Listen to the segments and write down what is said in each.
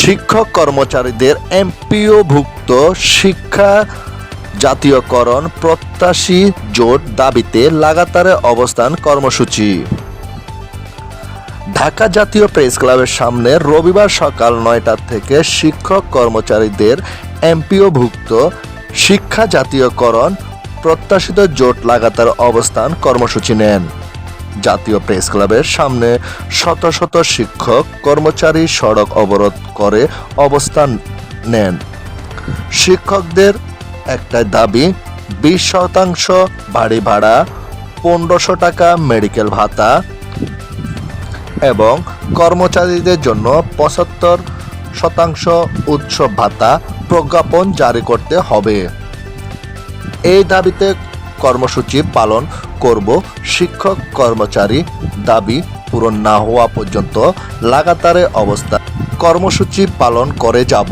শিক্ষক কর্মচারীদের এমপিওভুক্ত শিক্ষা জাতীয়করণ প্রত্যাশী জোট দাবিতে লাগাতারে অবস্থান কর্মসূচি। ঢাকা জাতীয় প্রেস ক্লাবের সামনে রবিবার সকাল নয়টা থেকে শিক্ষক কর্মচারীদের এমপিওভুক্ত শিক্ষা জাতীয়করণ প্রত্যাশিত জোট লাগাতার অবস্থান কর্মসূচি নেন। জাতীয় প্রেস ক্লাবের সামনে শত শত শিক্ষক, কর্মচারী সড়ক অবরোধ করে অবস্থান নেন। শিক্ষকদের একটাই দাবি, বিশ শতাংশ বাড়ি ভাড়া, পনেরোশো টাকা মেডিকেল ভাতা এবং কর্মচারীদের জন্য পঁচাত্তর শতাংশ উৎসব ভাতা প্রজ্ঞাপন জারি করতে হবে। এই দাবিতে কর্মসূচি পালন করব শিক্ষক কর্মচারী দাবি পূরণ না হওয়া পর্যন্ত লাগাতারে অবস্থা। কর্মসূচি পালন করে যাব।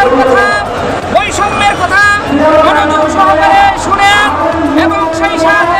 ভালোবাসার কথা বৈষম্যের কথা মনোযোগ সহকারে শুনে এবং সেই সাথে